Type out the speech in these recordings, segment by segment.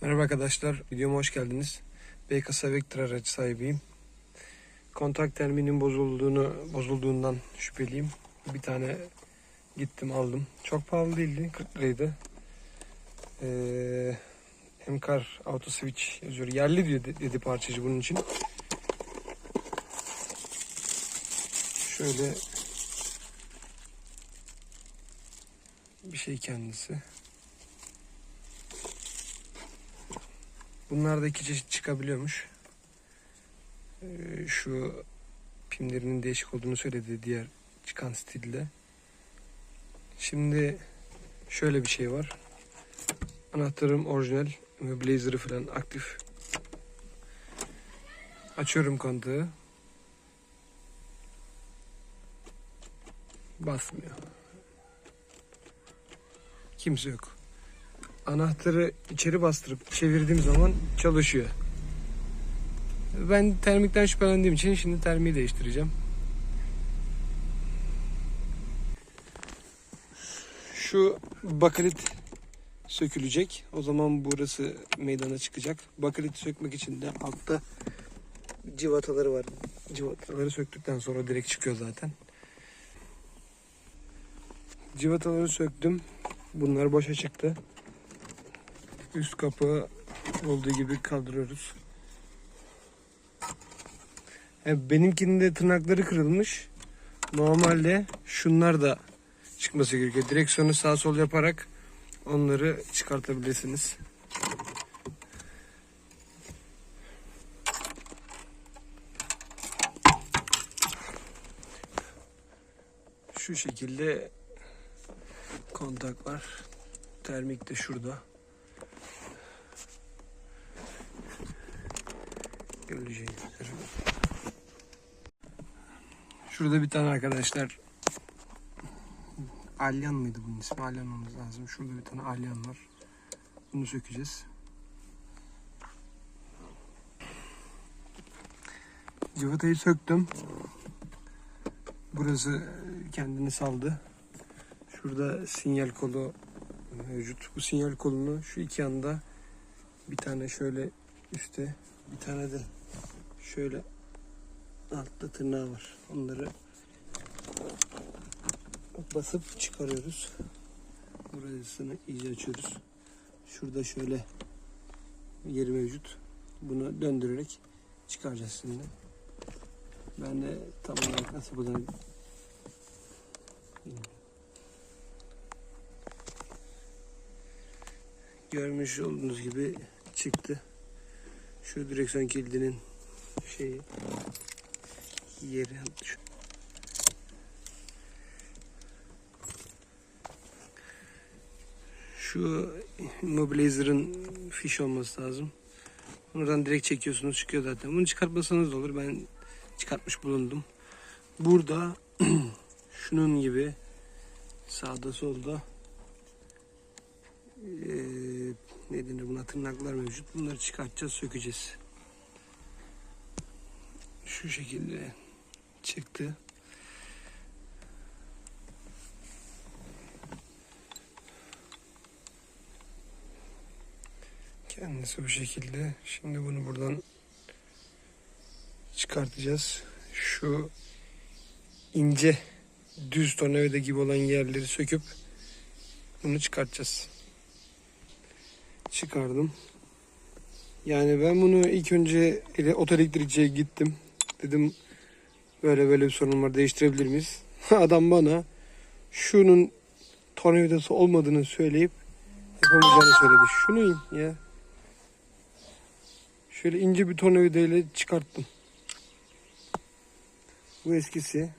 Merhaba arkadaşlar, videoma hoş geldiniz. Beykasa Vector aracı sahibiyim. Kontak terminin bozulduğunu bozulduğundan şüpheliyim. Bir tane gittim aldım. Çok pahalı değildi, 40 liraydı. Ee, Emkar Auto Switch yazıyor. Yerli diyor de- dedi parçacı bunun için. Şöyle bir şey kendisi. Bunlarda iki çeşit çıkabiliyormuş. Ee, şu pimlerinin değişik olduğunu söyledi diğer çıkan stilde. Şimdi şöyle bir şey var. Anahtarım orijinal ve blazer'ı falan aktif. Açıyorum kontağı. Basmıyor. Kimse yok anahtarı içeri bastırıp çevirdiğim zaman çalışıyor. Ben termikten şüphelendiğim için şimdi termiği değiştireceğim. Şu bakalit sökülecek. O zaman burası meydana çıkacak. Bakalit sökmek için de altta civataları var. Civataları söktükten sonra direkt çıkıyor zaten. Civataları söktüm. Bunlar boşa çıktı. Üst kapağı olduğu gibi kaldırıyoruz. Yani benimkinin de tırnakları kırılmış. Normalde şunlar da çıkması gerekiyor. Direksiyonu sağ sol yaparak onları çıkartabilirsiniz. Şu şekilde kontak var. Termik de şurada. Göreceğiniz üzere. Şurada bir tane arkadaşlar Alyan mıydı bunun ismi? Alyan olması lazım. Şurada bir tane Alyan var. Bunu sökeceğiz. Civatayı söktüm. Burası kendini saldı. Şurada sinyal kolu mevcut. Bu sinyal kolunu şu iki yanda bir tane şöyle üstte bir tane de şöyle altta tırnağı var. Onları basıp çıkarıyoruz. Burasını iyice açıyoruz. Şurada şöyle yeri mevcut. Bunu döndürerek çıkaracağız şimdi. Ben de tam olarak nasıl buradan görmüş olduğunuz gibi çıktı. Şu direksiyon kilidinin şeyi yeri şu. Şu immobilizer'ın fiş olması lazım. Buradan direkt çekiyorsunuz çıkıyor zaten. Bunu çıkartmasanız da olur. Ben çıkartmış bulundum. Burada şunun gibi sağda solda eee ne denir buna tırnaklar mevcut. Bunları çıkartacağız, sökeceğiz. Şu şekilde çıktı. Kendisi bu şekilde. Şimdi bunu buradan çıkartacağız. Şu ince düz tornavida gibi olan yerleri söküp bunu çıkartacağız. Çıkardım. Yani ben bunu ilk önce ele, otoelektrikçiye gittim. Dedim böyle böyle bir sorun var değiştirebilir miyiz? Adam bana şunun tornavidası olmadığını söyleyip yapamayacağını söyledi. Şunu ya. Şöyle ince bir tornavida ile çıkarttım. Bu eskisi.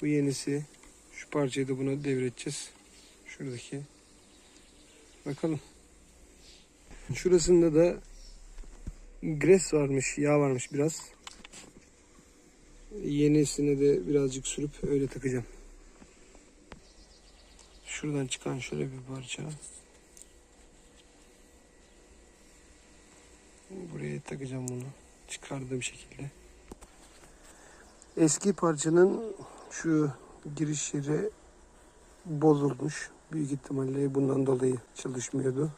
Bu yenisi. Şu parçayı da buna devredeceğiz. Şuradaki. Bakalım. Şurasında da gres varmış, yağ varmış biraz. Yenisine de birazcık sürüp öyle takacağım. Şuradan çıkan şöyle bir parça. Buraya takacağım bunu. Çıkardığım şekilde. Eski parçanın şu giriş yeri bozulmuş. Büyük ihtimalle bundan dolayı çalışmıyordu.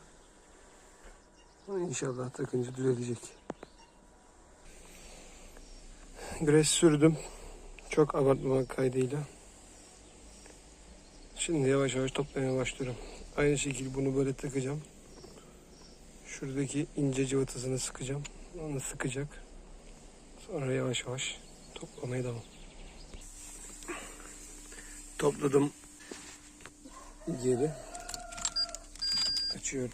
İnşallah takınca düzelecek. Gres sürdüm. Çok abartmamak kaydıyla. Şimdi yavaş yavaş toplamaya başlıyorum. Aynı şekilde bunu böyle takacağım. Şuradaki ince cıvatasını sıkacağım. Onu sıkacak. Sonra yavaş yavaş toplamaya devam. Topladım geri. Açıyorum.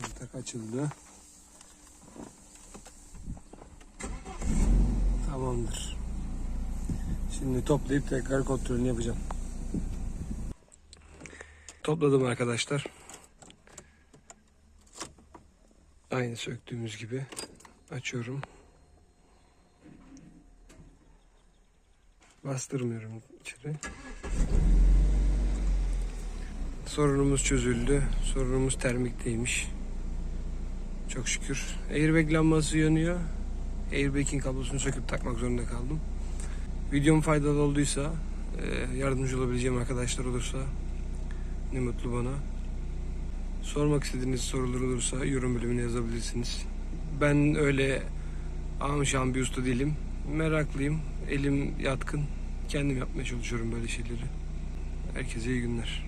Kontak açıldı. Tamamdır. Şimdi toplayıp tekrar kontrolünü yapacağım. Topladım arkadaşlar. Aynı söktüğümüz gibi açıyorum. Bastırmıyorum içeri. Sorunumuz çözüldü. Sorunumuz termikteymiş. Çok şükür. Airbag lambası yanıyor. Airbag'in kablosunu söküp takmak zorunda kaldım. Videom faydalı olduysa, e, yardımcı olabileceğim arkadaşlar olursa ne mutlu bana. Sormak istediğiniz sorular olursa yorum bölümüne yazabilirsiniz. Ben öyle amşan bir usta değilim. Meraklıyım. Elim yatkın. Kendim yapmaya çalışıyorum böyle şeyleri. Herkese iyi günler.